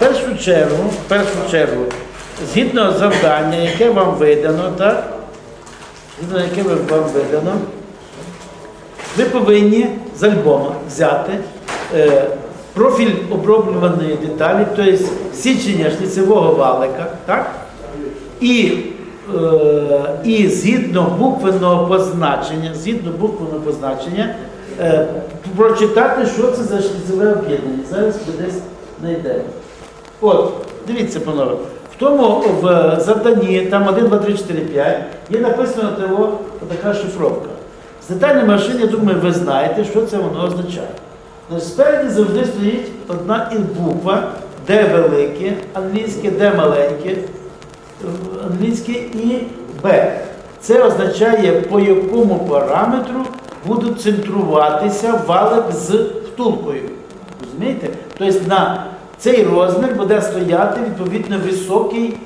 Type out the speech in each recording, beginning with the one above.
першу чергу, в першу чергу, згідно завдання, яке вам видано, так? Згідно яке вам видано, ви повинні з альбома взяти е, профіль оброблюваної деталі, тобто січення шліцевого валика, так? І, е, і згідно буквеного позначення, згідно буквеного позначення, е, прочитати, що це за шліцеве об'єднання. Зараз ви десь знайдемо. От, дивіться, панове. В тому в завданні, там 1, 2, 3, 4, 5, є написано того, така шифровка. З детальної машини, я думаю, ви знаєте, що це воно означає. Значить, Спереді завжди стоїть одна буква, де велике, англійське, де маленьке, англійське і Б. Це означає, по якому параметру будуть центруватися валик з втулкою. Розумієте? Тобто на цей розмір буде стояти відповідно високий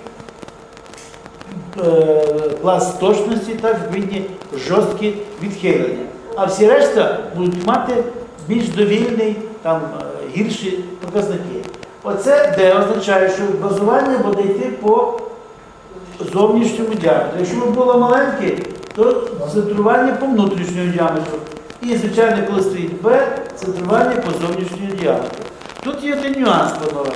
е, клас точності та відповідні жорсткі відхилення. А всі решта будуть мати більш довільний, там, е, гірші показники. Оце де означає, що базування буде йти по зовнішньому діаметру. Якщо воно було маленьке, то центрування по внутрішньому діаметру. І, звичайно, коли стоїть Б, центрування по зовнішньому діаметру. Тут є один нюанс, панове.